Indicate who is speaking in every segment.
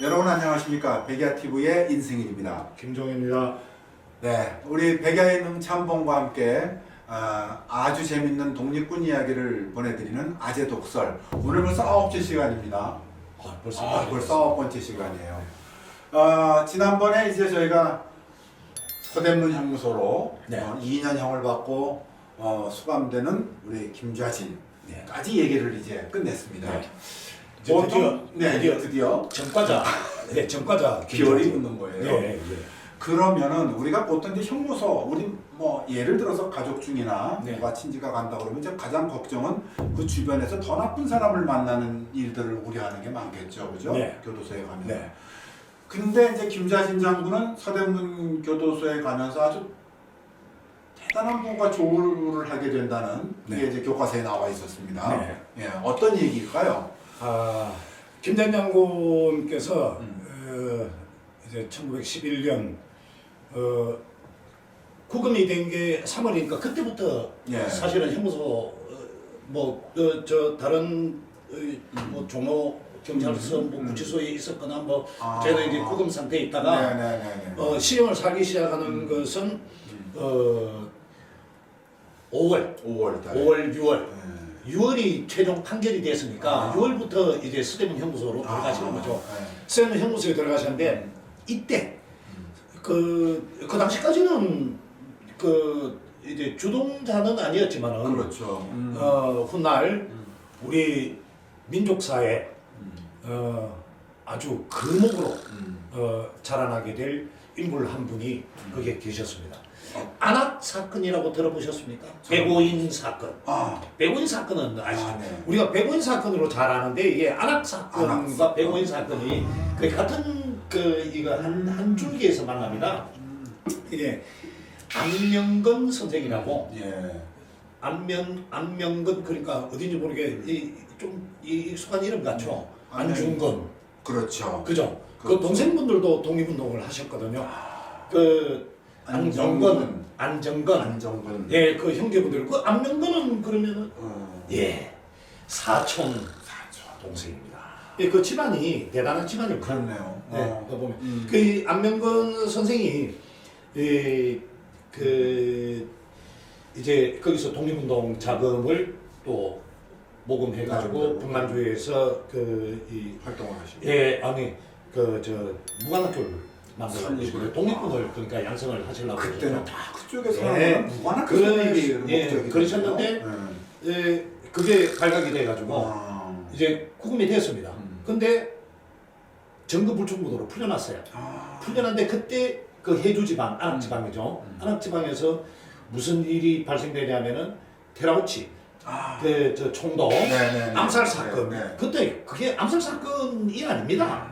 Speaker 1: 여러분 안녕하십니까? 백야TV의 인승일입니다.
Speaker 2: 김종현입니다.
Speaker 1: 네 우리 백야의 능참봉과 함께 아, 아주 재밌는 독립군 이야기를 보내드리는 아재 독설. 오늘 벌써 아홉째 시간입니다.
Speaker 2: 아, 벌써
Speaker 1: 아, 벌써 아홉 번째 시간이에요. 아, 지난번에 이제 저희가 서대문 형무소로
Speaker 2: 네.
Speaker 1: 어, 2년형을 받고 어, 수감되는 우리 김좌진까지 얘기를 이제 끝냈습니다
Speaker 2: 네. 이제 드디어
Speaker 1: 네,
Speaker 2: 드디어
Speaker 1: 드디어
Speaker 2: 전과자, 네 전과자
Speaker 1: 비월이. 붙는 거예요.
Speaker 2: 네, 네.
Speaker 1: 그러면은 우리가 보통 이제 형무소 우리 뭐 예를 들어서 가족 중이나
Speaker 2: 네.
Speaker 1: 누가 친지가 간다 그러면 이제 가장 걱정은 그 주변에서 더 나쁜 사람을 만나는 일들을 우려하는 게 많겠죠, 그죠?
Speaker 2: 네.
Speaker 1: 교도소에 가면.
Speaker 2: 네.
Speaker 1: 근데 이제 김자신 장군은 서대문 교도소에 가면서 아주 대단한 뭔가 조를 하게 된다는
Speaker 2: 네.
Speaker 1: 게 이제 교과서에 나와 있었습니다.
Speaker 2: 네.
Speaker 1: 예, 어떤 얘기일까요?
Speaker 2: 아 김전 장군께서
Speaker 1: 음.
Speaker 2: 어, 이제 1911년 어, 구금이 된 게 3월이니까 그때부터
Speaker 1: 예.
Speaker 2: 사실은 형무소 뭐저 다른 어, 뭐 종로 경찰서 뭐
Speaker 1: 음.
Speaker 2: 구치소에 있었거나 뭐
Speaker 1: 아.
Speaker 2: 저희는 이제 구금 상태에 있다가
Speaker 1: 네네네.
Speaker 2: 어, 시험을 살기 시작하는
Speaker 1: 음.
Speaker 2: 것은 어, 5월,
Speaker 1: 5월 달에.
Speaker 2: 5월, 6월.
Speaker 1: 예.
Speaker 2: 6월이 최종 판결이 됐으니까
Speaker 1: 아.
Speaker 2: 6월부터 이제 스테븐 형무소로 들어가시는 거죠.
Speaker 1: 네.
Speaker 2: 스테븐 형무소에 들어가셨는데 이때 그, 그 당시까지는 그 이제 주동자는 아니었지만은
Speaker 1: 그렇죠. 음.
Speaker 2: 어, 훗날
Speaker 1: 음.
Speaker 2: 우리 민족사에
Speaker 1: 음.
Speaker 2: 어, 아주 금옥으로
Speaker 1: 음.
Speaker 2: 어, 자라나게 될 인물 한 분이 거기에 계셨습니다.
Speaker 1: 어.
Speaker 2: 안악 사건이라고 들어보셨습니까?
Speaker 1: 저는-
Speaker 2: 백오인 사건.
Speaker 1: 아,
Speaker 2: 백오인 사건은 아시죠?
Speaker 1: 아, 네.
Speaker 2: 우리가 백오인 사건으로 잘 아는데 이게 안악 사건과
Speaker 1: 안악.
Speaker 2: 백오인 사건이 그 같은 그 이거 한, 한 줄기에서 만납니다.
Speaker 1: 음.
Speaker 2: 이게 안명건 선생이라고
Speaker 1: 예.
Speaker 2: 안면 안명건 그러니까 어딘지 모르게 이 좀 익숙한 이름 같죠.
Speaker 1: 음.
Speaker 2: 안중건
Speaker 1: 그렇죠.
Speaker 2: 그죠? 그
Speaker 1: 그렇죠.
Speaker 2: 동생분들도 독립운동을 하셨거든요. 그 안정건, 안정건,
Speaker 1: 안정근.
Speaker 2: 예, 그 형제분들 그 안명건은 그러면은
Speaker 1: 어.
Speaker 2: 예 사촌 동생입니다. 예, 그 집안이 대단한 집안이에요.
Speaker 1: 그렇네요.
Speaker 2: 네,
Speaker 1: 어.
Speaker 2: 그 보면
Speaker 1: 음.
Speaker 2: 그 안명건 선생이 이그 이제 거기서 독립운동 자금을 또 모금해가지고. 북만주에서 그 이
Speaker 1: 활동을 하시고.
Speaker 2: 예, 아니 그 저 무관학교를 만들고
Speaker 1: 설립을.
Speaker 2: 독립군을 그러니까 양성을 하시려고
Speaker 1: 그때는. 다 그쪽에서
Speaker 2: 예.
Speaker 1: 무관한
Speaker 2: 그-
Speaker 1: 선생님이
Speaker 2: 예,
Speaker 1: 목적이
Speaker 2: 그러셨는데 예, 그게 발각이 돼가지고
Speaker 1: 아.
Speaker 2: 이제 구금이 됐습니다.
Speaker 1: 음.
Speaker 2: 근데 정급 불충부도로 풀려났어요.
Speaker 1: 아.
Speaker 2: 풀려났는데 그때 그 해주 지방, 안악 지방이죠.
Speaker 1: 음.
Speaker 2: 안악 지방에서 무슨 일이 발생되냐면은 테라우치,
Speaker 1: 아.
Speaker 2: 그 저 총독
Speaker 1: 네네.
Speaker 2: 암살 사건.
Speaker 1: 네, 네.
Speaker 2: 그때 그게 암살 사건이 아닙니다.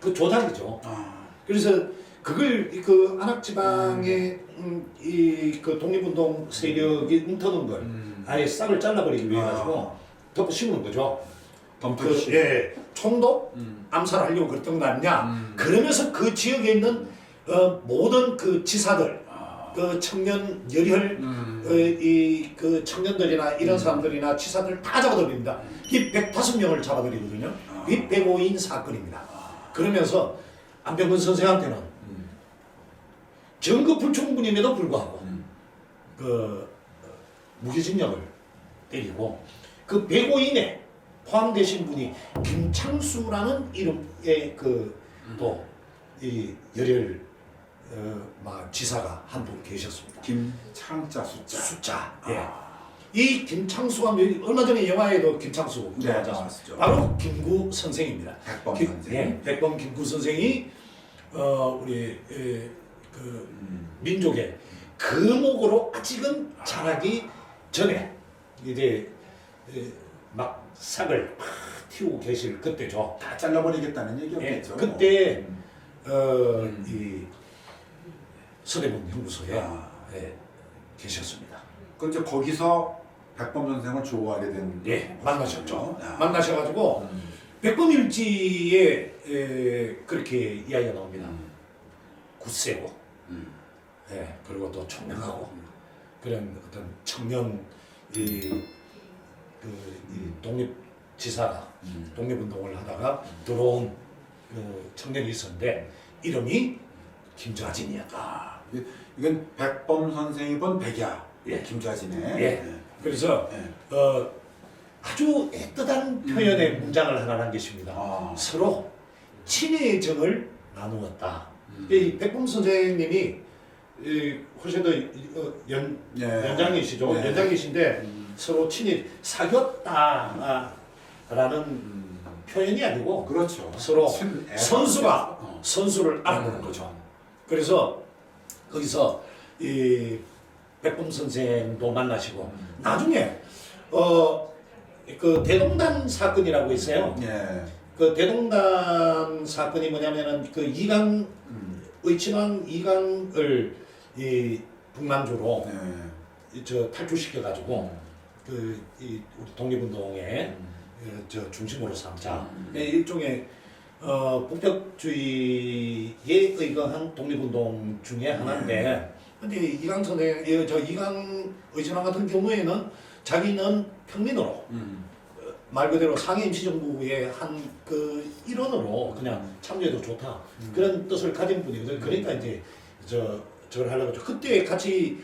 Speaker 2: 그 조작이죠.
Speaker 1: 아.
Speaker 2: 그래서 그걸 그 안악 지방의 음, 이그 독립운동 세력이 움터는 걸
Speaker 1: 음.
Speaker 2: 아예 싹을 잘라버리기 위해 가지고
Speaker 1: 아.
Speaker 2: 덮어 씌우는 거죠. 그,
Speaker 1: 덤프시.
Speaker 2: 예, 총독
Speaker 1: 음.
Speaker 2: 암살하려고 그랬던 거 아니냐.
Speaker 1: 음.
Speaker 2: 그러면서 그 지역에 있는 어, 모든 그 지사들,
Speaker 1: 아.
Speaker 2: 그 청년 열혈
Speaker 1: 음.
Speaker 2: 어, 이그 청년들이나 이런 사람들이나 지사들 다 잡아들입니다. 이 105명을 잡아들이거든요.
Speaker 1: 아.
Speaker 2: 이 105인 사건입니다. 그러면서 안병근 선생한테는
Speaker 1: 음.
Speaker 2: 정급 불충분임에도 불구하고
Speaker 1: 음.
Speaker 2: 그 어, 무기징역을 때리고 그 105인에 포함되신 분이 김창수라는 이름의 그또이 열혈 어, 막 지사가 한 분 계셨습니다.
Speaker 1: 김창자 숫자.
Speaker 2: 숫자. 예.
Speaker 1: 아.
Speaker 2: 이 김창수가 몇- 얼마 전에 영화에도 김창수
Speaker 1: 네? 나왔었죠.
Speaker 2: 바로 김구 선생입니다.
Speaker 1: 백범
Speaker 2: 김-
Speaker 1: 선생.
Speaker 2: 예, 백범 김구 선생이 어, 우리 에, 그
Speaker 1: 음.
Speaker 2: 민족의 금옥으로 아직은 자라기 전에 이제 에, 막 싹을 팍 틔우고 계실 그때죠.
Speaker 1: 다 잘라버리겠다는 얘기였겠죠.
Speaker 2: 예, 그때
Speaker 1: 음.
Speaker 2: 어,
Speaker 1: 음.
Speaker 2: 이 서대문 형무소에
Speaker 1: 아.
Speaker 2: 예, 계셨습니다.
Speaker 1: 그 이제 거기서 백범 선생을 좋아하게 된.
Speaker 2: 예, 만나셨죠.
Speaker 1: 아.
Speaker 2: 만나셔가지고
Speaker 1: 음.
Speaker 2: 백범일지에 에, 그렇게 이야기가 나옵니다.
Speaker 1: 음.
Speaker 2: 굳세고
Speaker 1: 음.
Speaker 2: 예, 그리고 또 총명하고 그런 어떤 청년 이, 그, 이 독립 지사가
Speaker 1: 음.
Speaker 2: 독립운동을 하다가 들어온 그 청년이 있었는데 이름이 김좌진이었다.
Speaker 1: 이건 백범 선생이 본 백야
Speaker 2: 예.
Speaker 1: 김좌진의
Speaker 2: 예. 그래서
Speaker 1: 예.
Speaker 2: 어, 아주 애틋한 표현의 문장을 하나 남기십니다.
Speaker 1: 아.
Speaker 2: 서로 친의 정을 나누었다.
Speaker 1: 음.
Speaker 2: 이 백범 선생님이 이, 훨씬 더 어, 연,
Speaker 1: 예.
Speaker 2: 연장이시죠.
Speaker 1: 예.
Speaker 2: 연장이신데
Speaker 1: 음.
Speaker 2: 서로 친히 사귀었다라는
Speaker 1: 음.
Speaker 2: 표현이 아니고
Speaker 1: 그렇죠.
Speaker 2: 서로
Speaker 1: 친- 애-
Speaker 2: 선수가
Speaker 1: 어.
Speaker 2: 선수를 알아보는 거죠. 그래서 거기서 이 백범 선생도 만나시고
Speaker 1: 음.
Speaker 2: 나중에 어 그 대동단 사건이라고 있어요.
Speaker 1: 예.
Speaker 2: 그 대동단 사건이 뭐냐면은 그 이강
Speaker 1: 음.
Speaker 2: 의친왕 이강을 이 북만주로
Speaker 1: 예.
Speaker 2: 이저 탈출시켜 가지고 그 이 우리 독립운동의
Speaker 1: 음.
Speaker 2: 어, 저 중심으로 삼자
Speaker 1: 음.
Speaker 2: 네, 일종의 어, 북벽주의에 의거한 독립운동 중에 하나인데 근데 이강 선생 이, 저 이강 의진왕 같은 경우에는 자기는 평민으로
Speaker 1: 음.
Speaker 2: 말 그대로 상해 임시정부의 한 그 일원으로 그냥 참여해도 좋다
Speaker 1: 음.
Speaker 2: 그런 뜻을 가진 분이거든 그러니까 이제 저 저를 하려고 했죠. 그때 같이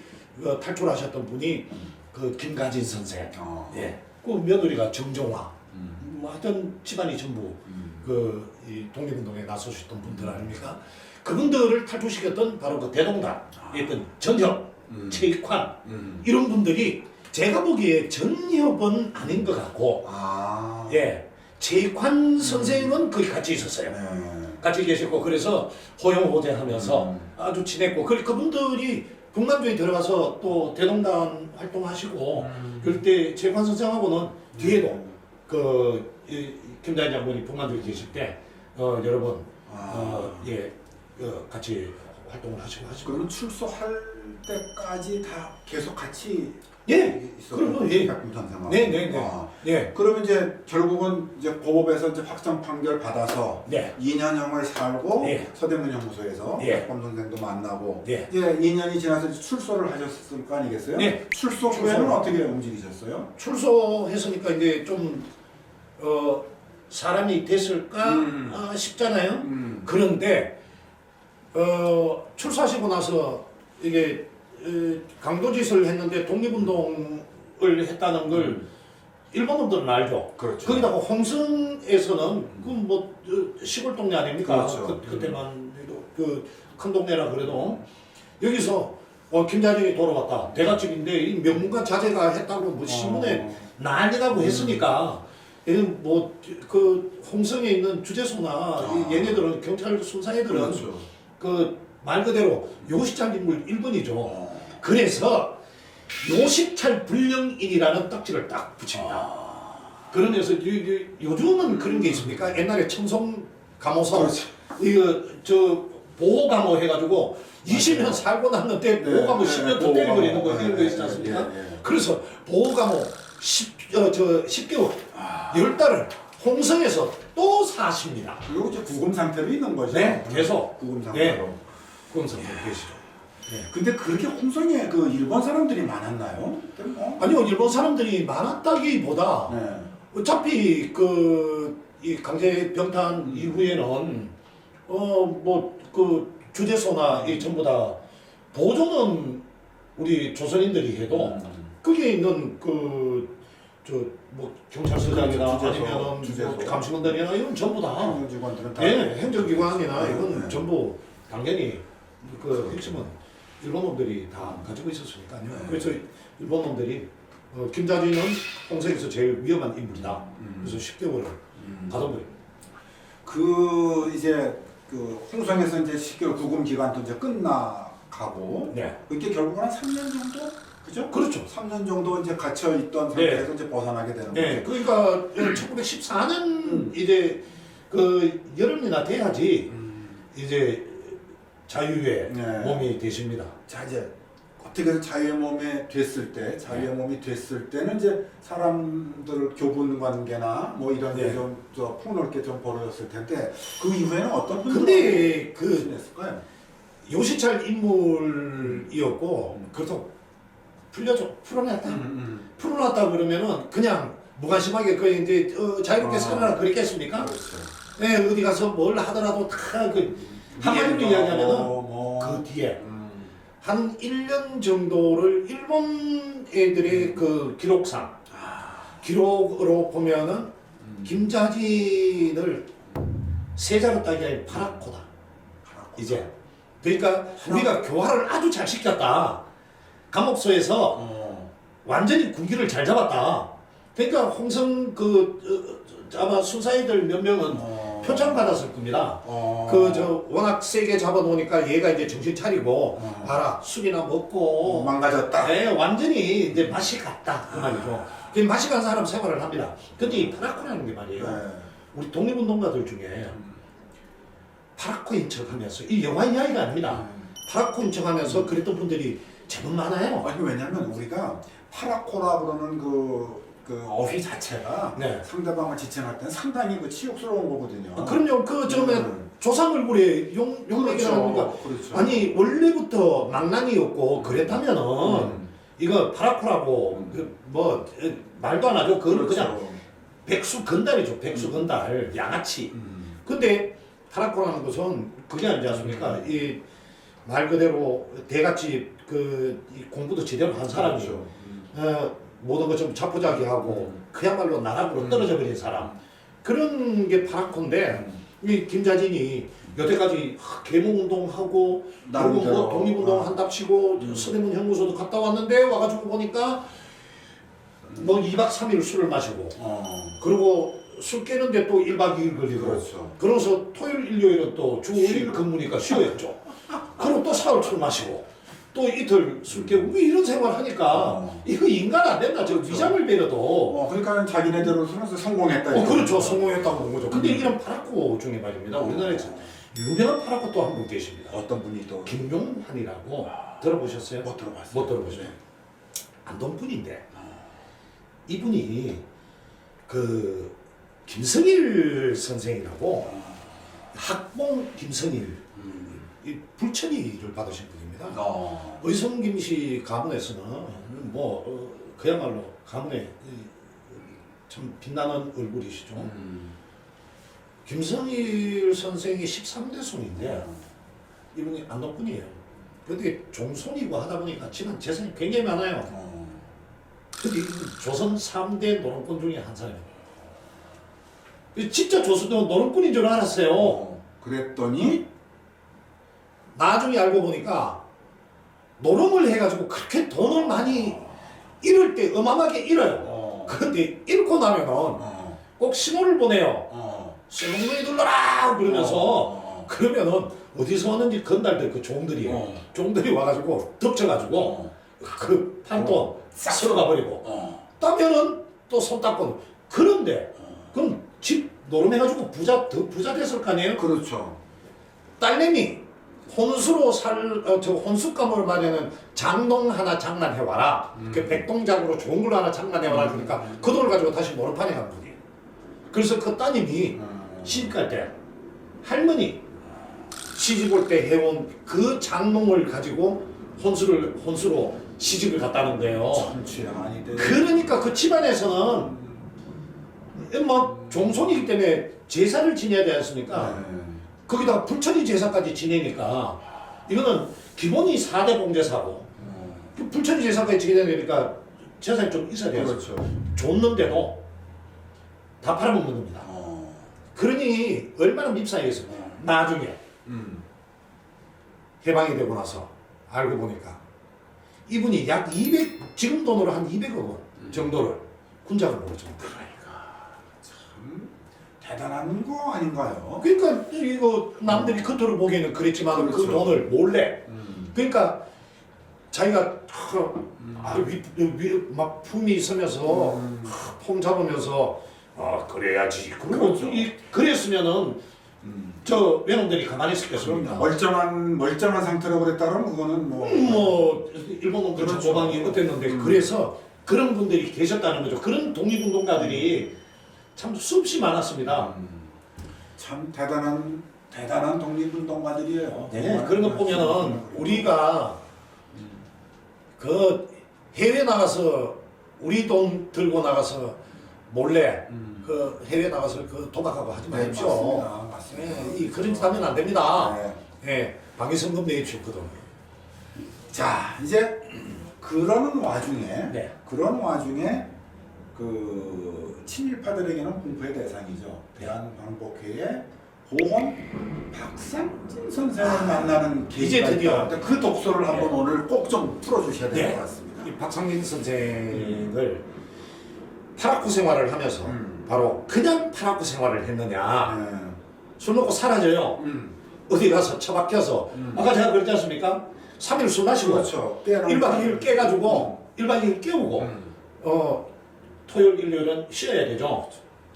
Speaker 2: 어, 탈출하셨던 분이 그 김가진 선생
Speaker 1: 어.
Speaker 2: 예. 그 며느리가 정정화
Speaker 1: 음.
Speaker 2: 뭐 하여튼 집안이 전부
Speaker 1: 음.
Speaker 2: 그 이 독립운동에 나서셨던 분들 아닙니까? 그분들을 탈출시켰던 바로 그 대동단에 있던 전혁,
Speaker 1: 음.
Speaker 2: 최익환
Speaker 1: 음.
Speaker 2: 이런 분들이 제가 보기에 전협은 아닌 것 같고
Speaker 1: 아.
Speaker 2: 예 최익환 선생은 거기 같이 있었어요.
Speaker 1: 네.
Speaker 2: 같이 계셨고 그래서 호영호재하면서
Speaker 1: 음.
Speaker 2: 아주 친했고 그 그분들이 북남주에 들어가서 또 대동단 활동하시고
Speaker 1: 음.
Speaker 2: 그럴 때 최익환 선생하고는 뒤에도 그 이, 김다인 장군이 북만주에 계실 때 어, 여러 번
Speaker 1: 아.
Speaker 2: 어, 예, 어, 같이 활동을 하시고 하시고
Speaker 1: 그러면 출소할 때까지 다 계속 같이
Speaker 2: 예, 그럼요, 예.
Speaker 1: 백금 선생하고.
Speaker 2: 네, 네, 네.
Speaker 1: 아.
Speaker 2: 예,
Speaker 1: 그러면 이제 결국은 이제 법원에서 이제 확정 판결 받아서
Speaker 2: 네,
Speaker 1: 2년형을 살고
Speaker 2: 예.
Speaker 1: 서대문 연구소에서
Speaker 2: 예.
Speaker 1: 백범 선생도 만나고
Speaker 2: 예.
Speaker 1: 이제 2년이 지나서 이제 출소를 하셨을 거 아니겠어요?
Speaker 2: 네.
Speaker 1: 출소
Speaker 2: 출소.
Speaker 1: 후에는 어떻게 움직이셨어요?
Speaker 2: 출소했으니까 이제 좀 어, 사람이 됐을까
Speaker 1: 음.
Speaker 2: 아, 싶잖아요.
Speaker 1: 음.
Speaker 2: 그런데 어, 출소하시고 나서 이게 어, 강도짓을 했는데 독립운동을 했다는 걸 일본 놈들은 알죠.
Speaker 1: 그렇죠.
Speaker 2: 거기다가 홍성에서는 그뭐 시골 동네 아닙니까?
Speaker 1: 그렇죠.
Speaker 2: 그, 그때만 해도 그 큰 동네라 그래도 여기서 어, 김자진이 돌아왔다. 대가집인데 이 명문가 자제가 했다고 뭐 신문에
Speaker 1: 어.
Speaker 2: 난리나고 했으니까 뭐그 홍성에 있는 주재소나
Speaker 1: 아.
Speaker 2: 이 얘네들은 경찰 수사애들은
Speaker 1: 그렇죠.
Speaker 2: 그말 그대로 요식장 인물 1번이죠.
Speaker 1: 어.
Speaker 2: 그래서 요식찰 불령인이라는 딱지를 딱 붙입니다.
Speaker 1: 아.
Speaker 2: 그러면서 요, 요즘은 그런 게 있습니까? 옛날에 청송 감호소
Speaker 1: 그렇죠.
Speaker 2: 이거 저 보호 감호 해가지고 20년 살고 났는데
Speaker 1: 네,
Speaker 2: 보호 감호
Speaker 1: 네,
Speaker 2: 10년 더 때려버리는
Speaker 1: 감호.
Speaker 2: 거 이런 거
Speaker 1: 네,
Speaker 2: 있지 않습니까?
Speaker 1: 예, 예.
Speaker 2: 그래서 보호 감호 10, 어, 저 10개월,
Speaker 1: 아.
Speaker 2: 열 달을 홍성에서 또 사십니다.
Speaker 1: 그리고 이제 구금 상태로 있는 거죠.
Speaker 2: 네, 계속.
Speaker 1: 구금
Speaker 2: 네.
Speaker 1: 상태로.
Speaker 2: 홍성 계시죠.
Speaker 1: 근데 그렇게 홍성에 그 일본 사람들이 많았나요? 그때 뭐.
Speaker 2: 아니요, 일본 사람들이 많았다기보다
Speaker 1: 네.
Speaker 2: 어차피 그 이 강제 병탄 이후에는 어 뭐 그 주재소나 이 전부 다 보조는 우리 조선인들이 해도
Speaker 1: 음.
Speaker 2: 거기에 있는 그 저뭐 경찰서장이나
Speaker 1: 주재소,
Speaker 2: 아니면
Speaker 1: 주재소.
Speaker 2: 뭐 감시원들이나 이건 전부 다
Speaker 1: 행정직원들은 다.
Speaker 2: 예, 행정기관이나
Speaker 1: 네,
Speaker 2: 이건
Speaker 1: 네.
Speaker 2: 전부 당연히 그 핵심은 일본 놈들이 다 가지고 있었으니까요.
Speaker 1: 네.
Speaker 2: 그래서 일본 놈들이 어, 김자진은 홍성에서 제일 위험한 인물이다.
Speaker 1: 음.
Speaker 2: 그래서 10개월을
Speaker 1: 음.
Speaker 2: 가둬버려.
Speaker 1: 그 이제 그 홍성에서 이제 10개월 구금 기간도 이제 끝나가고
Speaker 2: 네.
Speaker 1: 그게 결국은 한 3년 정도 그죠?
Speaker 2: 그렇죠.
Speaker 1: 3년 정도 이제 갇혀 있던
Speaker 2: 네.
Speaker 1: 상태에서 이제 벗어나게 되는
Speaker 2: 네.
Speaker 1: 거죠.
Speaker 2: 그러니까 1914년 이제 그 여름이나 돼야지
Speaker 1: 음.
Speaker 2: 이제 자유의
Speaker 1: 네.
Speaker 2: 몸이 되십니다.
Speaker 1: 자 이제 어떻게 해서 자유의 몸이 됐을 때 자유의
Speaker 2: 네.
Speaker 1: 몸이 됐을 때는 이제 사람들 교분 관계나 뭐 이런
Speaker 2: 네.
Speaker 1: 게좀저 폭넓게 좀 벌어졌을 텐데 그 이후에는 어떤
Speaker 2: 근데 그
Speaker 1: 지냈을까요?
Speaker 2: 요시찰 인물이었고 그래서 풀려줘. 풀어냈다.
Speaker 1: 음, 음.
Speaker 2: 풀어놨다 그러면은 그냥 무관심하게 그 이제 어, 자유롭게
Speaker 1: 아.
Speaker 2: 살아라. 그랬겠습니까?
Speaker 1: 그렇죠.
Speaker 2: 네, 어디 가서 뭘 하더라도 다그 한마디로
Speaker 1: 위에도
Speaker 2: 이야기하면은
Speaker 1: 뭐,
Speaker 2: 그 뒤에.
Speaker 1: 음.
Speaker 2: 한 1년 정도를 일본 애들의 그 기록상. 기록으로 보면은
Speaker 1: 음.
Speaker 2: 김자진을 세자로 따기에 파라코다. 이제. 그러니까 우리가 교화를 아주 잘 시켰다 감옥소에서
Speaker 1: 어.
Speaker 2: 완전히 군기를 잘 잡았다 그러니까 홍성 그 어, 아마 수사이들 몇 명은
Speaker 1: 어.
Speaker 2: 표창 받았을 겁니다
Speaker 1: 어.
Speaker 2: 그저 워낙 세게 잡아놓으니까 얘가 이제 정신 차리고
Speaker 1: 어.
Speaker 2: 봐라 술이나
Speaker 1: 어,
Speaker 2: 먹고
Speaker 1: 망가졌다.
Speaker 2: 네, 완전히 이제 맛이 갔다 그 말이죠. 그 맛이 간 사람 생활을 합니다. 근데 이 파라코라는 게 말이에요.
Speaker 1: 네.
Speaker 2: 우리 독립운동가들 중에 파라코인 척하면서 이 영화 이야기가 아닙니다. 파라코인 척하면서 그랬던 분들이 제법 많아요.
Speaker 1: 아니 왜냐면 우리가 파라코라 그러는 그, 그 어휘 자체가
Speaker 2: 네.
Speaker 1: 상대방을 지칭할 때는 상당히 그 치욕스러운 거거든요.
Speaker 2: 아, 그럼요. 그 처음에
Speaker 1: 음.
Speaker 2: 조상 얼굴에 용 용맥이라는 거.
Speaker 1: 그렇죠.
Speaker 2: 아니 원래부터 망난이었고 그랬다면은
Speaker 1: 음.
Speaker 2: 이거 파라코라고
Speaker 1: 음.
Speaker 2: 그뭐 에, 말도 안 하죠. 그거는
Speaker 1: 그렇죠.
Speaker 2: 그냥 백수 건달이죠. 백수 건달, 양아치.
Speaker 1: 음.
Speaker 2: 근데 파라코라는 것은 그게 아니지 않습니까?
Speaker 1: 음.
Speaker 2: 이 말 그대로 대같이 그이 공부도 제대로 한 사람이죠.
Speaker 1: 그렇죠. 음.
Speaker 2: 어, 모든 것좀 자포자기 하고
Speaker 1: 음.
Speaker 2: 그야말로 나락으로
Speaker 1: 음.
Speaker 2: 떨어져 버린 사람. 그런 게 파라코인데
Speaker 1: 음.
Speaker 2: 이 김자진이 여태까지 계몽운동하고 그리고
Speaker 1: 나름대로.
Speaker 2: 뭐 독립운동
Speaker 1: 아.
Speaker 2: 한답시고
Speaker 1: 음.
Speaker 2: 서대문 형무소도 갔다 왔는데 와가지고 보니까 뭐 2박 3일 술을 마시고
Speaker 1: 어.
Speaker 2: 그리고 술 깨는데 또 1박 2일 걸리고
Speaker 1: 그렇죠.
Speaker 2: 그러면서 토요일 일요일은 또 주 5일 근무니까 쉬어야죠 또 사흘 술 마시고 또 이틀 술 깨고 뭐 이런 생활 하니까
Speaker 1: 어.
Speaker 2: 이거 인간 안 된다 저
Speaker 1: 그렇죠.
Speaker 2: 위장을 베려도
Speaker 1: 어, 그러니까 자기네들로서는 성공했다.
Speaker 2: 어. 그렇죠 성공했다고 본 거죠 근데
Speaker 1: 음.
Speaker 2: 이런 파라코 중에 말입니다 우리나라에서 유명한 파라코 또 한 분 계십니다
Speaker 1: 어떤 분이 또
Speaker 2: 김용환이라고 들어보셨어요?
Speaker 1: 못 들어봤어요.
Speaker 2: 못 들어보셨어요? 안동 분인데 이분이 그 김성일 선생이라고 학봉 김성일
Speaker 1: 음.
Speaker 2: 이 불천이를 받으신 분입니다.
Speaker 1: 어.
Speaker 2: 의성김 씨 가문에서는 뭐 어, 그야말로 가문의 이- 참 빛나는 얼굴이시죠.
Speaker 1: 음.
Speaker 2: 김성일 선생이 13대 손인데 이분이 안동 분이에요. 근데 종손이고 하다 보니까 집안 재산이 굉장히 많아요.
Speaker 1: 어.
Speaker 2: 근데 이 조선 3대 노름꾼 중에 한 사람이에요. 진짜 조선 노름꾼인 줄 알았어요.
Speaker 1: 어. 그랬더니
Speaker 2: 나중에 알고 보니까 노름을 해가지고 그렇게 돈을 많이 잃을 때 어마어마하게 잃어요.
Speaker 1: 어.
Speaker 2: 근데 잃고 나면은
Speaker 1: 어.
Speaker 2: 꼭 신호를 보내요.
Speaker 1: 어.
Speaker 2: 쇠롱둥이 둘러라 그러면서
Speaker 1: 어.
Speaker 2: 그러면은 어디서 왔는지 건달들 그 종들이
Speaker 1: 어.
Speaker 2: 종들이 와가지고 덮쳐가지고
Speaker 1: 어.
Speaker 2: 그 판돈 싹 쓸어가 버리고
Speaker 1: 어.
Speaker 2: 따면은 또 손 닦고 그런데 그럼 집 노름해가지고 부자 더 부자 됐을 거 아니에요?
Speaker 1: 그렇죠.
Speaker 2: 딸내미 혼수로 살, 어, 저 혼수감을 말하는 장동 하나 장난해와라.
Speaker 1: 음.
Speaker 2: 그 백동장으로 좋은 걸로 하나 장난해와라. 그러니까 그 돈을 가지고 다시 노름판에 간 분이에요. 그래서 그 따님이
Speaker 1: 음.
Speaker 2: 시집갈 때 할머니 시집 올 때 해온 그 장롱을 가지고 혼수를 혼수로 시집을 갔다는 거예요.
Speaker 1: 천치 아니대.
Speaker 2: 그러니까 그 집안에서는 뭐 종손이기 때문에 제사를 지내야 되지 않습니까?
Speaker 1: 네.
Speaker 2: 거기다가 불천이 제사까지 지내니까 이거는 기본이 4대 봉제사고
Speaker 1: 어.
Speaker 2: 그 불천이 제사까지 지내야 되니까 재산이 좀 있어야 돼요.
Speaker 1: 그렇죠.
Speaker 2: 줬는데도 다 팔아먹는 겁니다.
Speaker 1: 어.
Speaker 2: 그러니 얼마나 밉상이겠어요. 나중에
Speaker 1: 음.
Speaker 2: 해방이 되고 나서 알고 보니까 이분이 약 200, 지금 돈으로 한 200억 원 정도를 군자금 벌었죠.
Speaker 1: 참 대단한 거 아닌가요?
Speaker 2: 그러니까 이거 남들이 겉으로 보기에는 그랬지만 그
Speaker 1: 그렇죠.
Speaker 2: 돈을 몰래
Speaker 1: 음.
Speaker 2: 그러니까 자기가 아, 위, 위, 막 품이 있으면서
Speaker 1: 음.
Speaker 2: 아, 폼 잡으면서 아 그래야지 그리고
Speaker 1: 그렇죠.
Speaker 2: 이, 그랬으면은
Speaker 1: 음.
Speaker 2: 저 외놈들이 가만히 있었겠습니까?
Speaker 1: 멀쩡한 멀쩡한 상태라고 그랬다면 그거는 뭐,
Speaker 2: 음, 뭐 일본 놈들
Speaker 1: 그렇죠.
Speaker 2: 어땠는데
Speaker 1: 음.
Speaker 2: 그래서 그런 분들이 계셨다는 거죠. 그런 독립운동가들이 참 수없이 많았습니다.
Speaker 1: 음. 참 대단한 대단한 독립운동가들이에요.
Speaker 2: 네. 그런 거 보면은 우리가 그 해외 나가서 우리 돈 들고 나가서 몰래
Speaker 1: 음.
Speaker 2: 그 해외 나가서 그 도박하고 하지
Speaker 1: 네,
Speaker 2: 마십시오.
Speaker 1: 맞습니다. 맞습니다.
Speaker 2: 예, 이 그런 짓 하면 안 됩니다.
Speaker 1: 네.
Speaker 2: 예, 방위성금 돈.
Speaker 1: 자 이제 그러는 와중에
Speaker 2: 네.
Speaker 1: 그런 와중에 그 친일파들에게는 공포의 대상이죠. 대한광복회의 보험 박상진 선생을 만나는 계기가
Speaker 2: 이제 드디어.
Speaker 1: 있다. 그 독서를 한번
Speaker 2: 네.
Speaker 1: 오늘 꼭 좀 풀어주셔야 될
Speaker 2: 네.
Speaker 1: 것 같습니다.
Speaker 2: 이 박상진 선생을 파라쿠 생활을 하면서
Speaker 1: 음.
Speaker 2: 바로 그냥 파라쿠 생활을 했느냐
Speaker 1: 네.
Speaker 2: 술 먹고 사라져요
Speaker 1: 음.
Speaker 2: 어디 가서 처박혀서
Speaker 1: 음.
Speaker 2: 아까 제가 그랬지 않습니까 3일 술 마시고
Speaker 1: 그렇죠. 깨어난
Speaker 2: 1박 2일 깨가지고 1박 2일 깨우고
Speaker 1: 음.
Speaker 2: 어 토요일 일요일은 쉬어야 되죠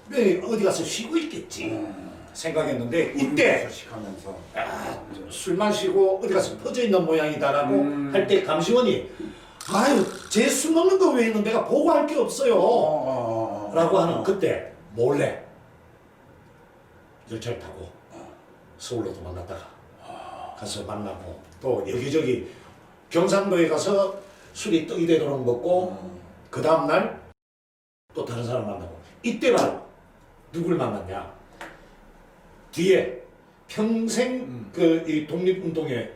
Speaker 2: 네, 어디 가서 쉬고 있겠지
Speaker 1: 음.
Speaker 2: 생각했는데 이때
Speaker 1: 식하면서
Speaker 2: 아, 술 마시고 어디 가서 퍼져 있는 모양이다라고
Speaker 1: 음.
Speaker 2: 할 때 감시원이 아유 제 술 먹는 거 외에는 내가 보고할 게 없어요
Speaker 1: 어, 어, 어.
Speaker 2: 라고 하는 그때 몰래 열차를 타고 서울로도 만났다가 가서 만나고 또 여기저기 경상도에 가서 술이 떡이 되도록 먹고
Speaker 1: 음.
Speaker 2: 그 다음날 또 다른 사람 만나고 이때 바로 누굴 만났냐 뒤에 평생
Speaker 1: 음.
Speaker 2: 그이 독립운동에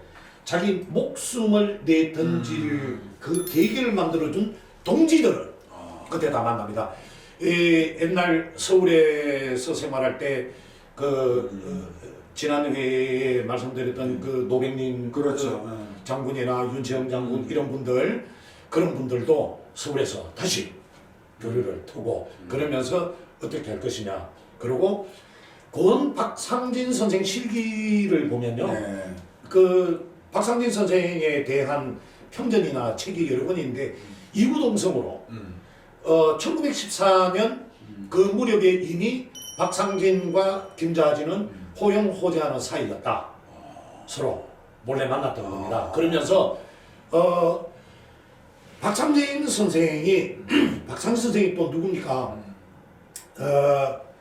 Speaker 2: 자기 목숨을 내 던질
Speaker 1: 음.
Speaker 2: 그 계기를 만들어준 동지들을
Speaker 1: 어.
Speaker 2: 그때 다 만납니다. 이 옛날 서울에서 생활할 때그
Speaker 1: 음.
Speaker 2: 지난 회에 말씀드렸던 그 노백린
Speaker 1: 그렇죠.
Speaker 2: 그
Speaker 1: 음.
Speaker 2: 장군이나 윤채영 장군 이런 분들 그런 분들도 서울에서 다시 교류를 두고 그러면서 어떻게 할 것이냐. 그리고 고은 박상진 선생 실기를 보면요.
Speaker 1: 네.
Speaker 2: 그 박상진 선생에 대한 평전이나 책이 여러 권인데 이구동성으로
Speaker 1: 음.
Speaker 2: 어 1914년 그 무렵에 이미 박상진과 김자진은 호영 호재하는 사이였다. 서로 몰래 만났던 겁니다. 그러면서 어 박상진 선생이 박상진 선생이 또 누굽니까? 어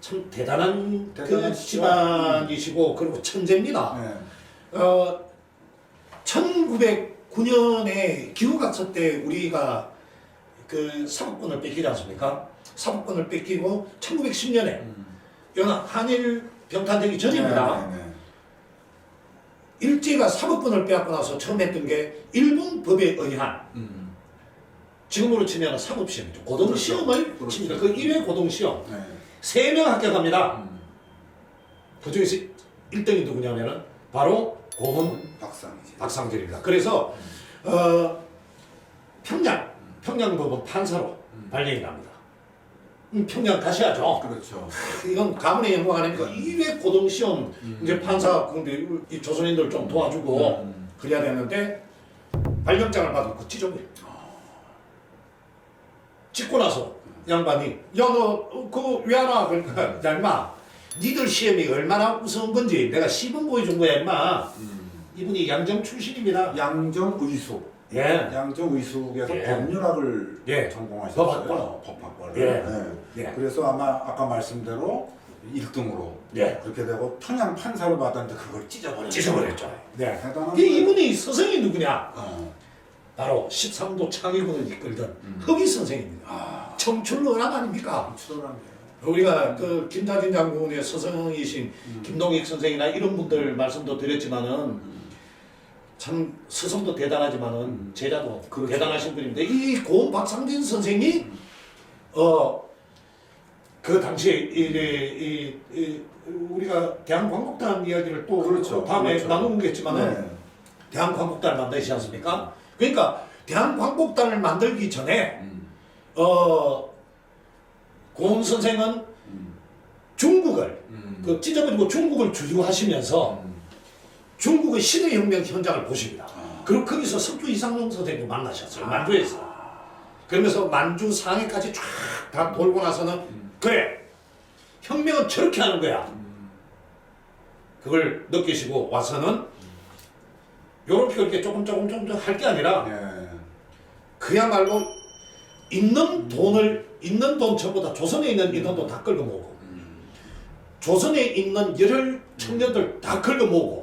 Speaker 2: 참 대단한 그
Speaker 1: 대단하시죠.
Speaker 2: 집안이시고 그리고 천재입니다.
Speaker 1: 네.
Speaker 2: 어 1909년에 기후각서 때 우리가 그 사법권을 뺏기지 않습니까? 사법권을 뺏기고 1910년에
Speaker 1: 음.
Speaker 2: 연합 한일 병탄되기 전입니다.
Speaker 1: 네, 네, 네.
Speaker 2: 일제가 사법권을 빼앗고 나서 처음 했던 게 일본 법에 의한
Speaker 1: 음.
Speaker 2: 지금으로 치면 사법시험이죠. 고등시험을
Speaker 1: 그렇죠.
Speaker 2: 칩니다. 그 1회 고등시험
Speaker 1: 네.
Speaker 2: 세명 합격합니다.
Speaker 1: 음.
Speaker 2: 그 중에서 1등이 누구냐면은 바로 고은
Speaker 1: 박상지.
Speaker 2: 박상진입니다. 그래서 어, 평양 평양법원 판사로 발령이 납니다. 음, 평양 가셔야죠.
Speaker 1: 그렇죠.
Speaker 2: 이건 가문의 영광 아닙니까? 2회 고등시험 이제 판사 근데 이 조선인들 좀 도와주고
Speaker 1: 음.
Speaker 2: 그래야 되는데 발령장을 받고 찢어버려. 찍고 나서 양반이 야너 그거 왜 하나 그러니까 야 임마 니들 시험이 얼마나 무서운 건지 내가 시범 보여준 거야 임마
Speaker 1: 음.
Speaker 2: 이분이 양정 출신입니다
Speaker 1: 양정 의숙.
Speaker 2: 예.
Speaker 1: 양정 의숙에서
Speaker 2: 예.
Speaker 1: 법률학을
Speaker 2: 예.
Speaker 1: 전공하셨어요.
Speaker 2: 법학과.
Speaker 1: 법학과를.
Speaker 2: 예.
Speaker 1: 네.
Speaker 2: 예.
Speaker 1: 그래서 아마 아까 말씀대로 1등으로
Speaker 2: 예.
Speaker 1: 그렇게 되고 평양 판사를 받았는데 그걸 찢어버렸죠.
Speaker 2: 찢어버렸죠 네.
Speaker 1: 대단한
Speaker 2: 그
Speaker 1: 거예요.
Speaker 2: 이분이 선생이 누구냐
Speaker 1: 어.
Speaker 2: 바로 13도 창의군을 이끌던 허기 선생입니다
Speaker 1: 아,
Speaker 2: 청출 의람 아닙니까
Speaker 1: 추돌하네.
Speaker 2: 우리가 그 김다진 장군의 스승이신 김동익 선생이나 이런 분들 말씀도 드렸지만은 참 스승도 대단하지만은 제자도
Speaker 1: 그렇죠.
Speaker 2: 대단하신 분인데 이 고은 박상진 선생이 어 그 당시에 이, 이, 이, 우리가 대한광복단 이야기를 또
Speaker 1: 그렇죠.
Speaker 2: 다음에
Speaker 1: 그렇죠.
Speaker 2: 나누겠지만은
Speaker 1: 네.
Speaker 2: 대한광복단을 만드시지 않습니까? 그러니까 대한광복단을 만들기 전에
Speaker 1: 음.
Speaker 2: 어 고은 선생은
Speaker 1: 음.
Speaker 2: 중국을
Speaker 1: 음.
Speaker 2: 그 찢어버리고 중국을 주류하시면서
Speaker 1: 음.
Speaker 2: 중국의 시대혁명 현장을 보십니다.
Speaker 1: 아.
Speaker 2: 그리고 거기서 석주 이상용 선생도 만나셨어요. 만주에서. 그러면서 만주 상해까지 쫙 다 돌고 나서는 그래 혁명은 저렇게 하는 거야. 그걸 느끼시고 와서는 요렇게 이렇게 조금 조금 조금 할게 아니라
Speaker 1: 예.
Speaker 2: 그야말로 있는 돈을 있는 돈 전부 다 조선에 있는 있는 돈다 끌고 모으고 조선에 있는 열혈 청년들 다 긁어 모으고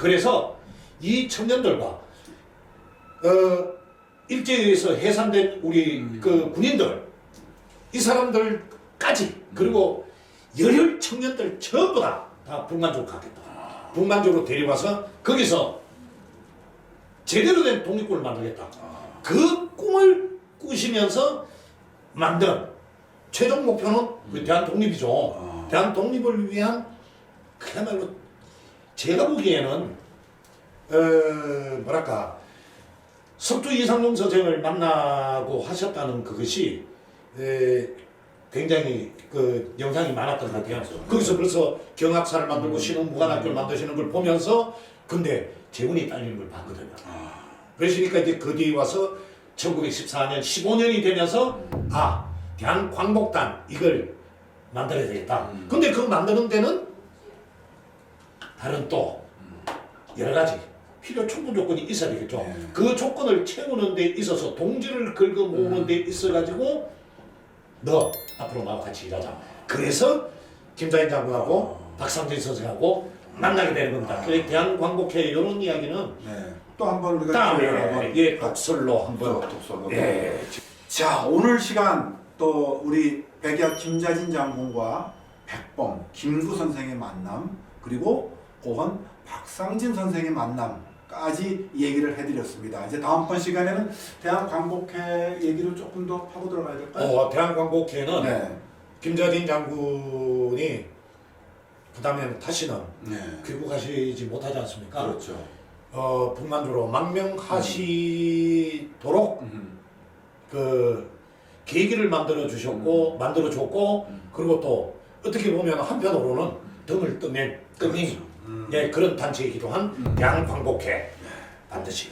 Speaker 2: 그래서 이 청년들과 어 일제에서 해산된 우리 그 군인들 이 사람들까지 그리고 열혈 청년들 전부 다, 다 북만주로 가겠다. 북만주로 데려와서 거기서 제대로 된 독립군을 만들겠다. 그 꿈을 꾸시면서 만든 최종 목표는 그 대한 독립이죠.
Speaker 1: 아.
Speaker 2: 대한 독립을 위한 그야말로 제가 보기에는 어 뭐랄까 석두 이상용 선생을 만나고 하셨다는 그것이 에, 굉장히 그 영상이 많았던 것 같아요. 거기서 벌써 경악사를 만들고 신흥 무관학교를 만드시는 걸 보면서 근데 재운이 딸리는 걸 봤거든요. 그러시니까 이제 그 뒤에 와서 1914년 15년이 되면서 아 대한 광복단 이걸 만들어야 되겠다. 근데 그거 만드는 데는 다른 또 여러 가지 필요 충분 조건이 있어야 되겠죠.
Speaker 1: 네.
Speaker 2: 그 조건을 채우는 데 있어서 동지를 긁어 모으는 데 있어 가지고 너 앞으로 나와 같이 일하자. 그래서 김자인 장군하고 박상진 선생하고 만나게 되는 겁니다. 그래서 대한광복회 이런 이야기는
Speaker 1: 네. 또 한 번 우리가
Speaker 2: 다음에
Speaker 1: 한번
Speaker 2: 예 독설로 한번
Speaker 1: 독설로.
Speaker 2: 예
Speaker 1: 자 오늘 시간 또 우리 백야 김자진 장군과 백범 김구 선생의 만남 그리고 고헌 박상진 선생의 만남까지 얘기를 해드렸습니다. 이제 다음번 시간에는 대한 광복회 얘기를 조금 더 하고 들어가야 될까요?
Speaker 2: 어, 대한광복회는
Speaker 1: 네.
Speaker 2: 김자진 장군이 그 다음에 다시는
Speaker 1: 네.
Speaker 2: 귀국하시지 못하지 않습니까?
Speaker 1: 그렇죠.
Speaker 2: 어, 북만주로 망명하시도록
Speaker 1: 음.
Speaker 2: 그 계기를 만들어 주셨고 만들어 줬고 그리고 또 어떻게 보면 한편으로는 등을 떠낸
Speaker 1: 음.
Speaker 2: 예, 그런 단체이기도 한 대한광복회 반드시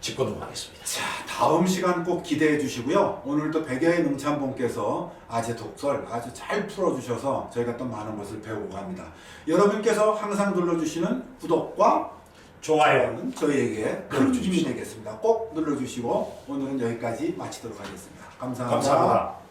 Speaker 2: 집권하겠습니다.
Speaker 1: 자 다음 시간 꼭 기대해 주시고요. 오늘 또 백야의 능참봉께서 아재 독설 아주 잘 풀어주셔서 저희가 또 많은 것을 배우고 갑니다. 여러분께서 항상 눌러주시는 구독과
Speaker 2: 좋아요.
Speaker 1: 좋아요는 저희에게 큰 힘이 되겠습니다. 꼭 눌러주시고 오늘은 여기까지 마치도록 하겠습니다 감사합니다.
Speaker 2: 감사합니다.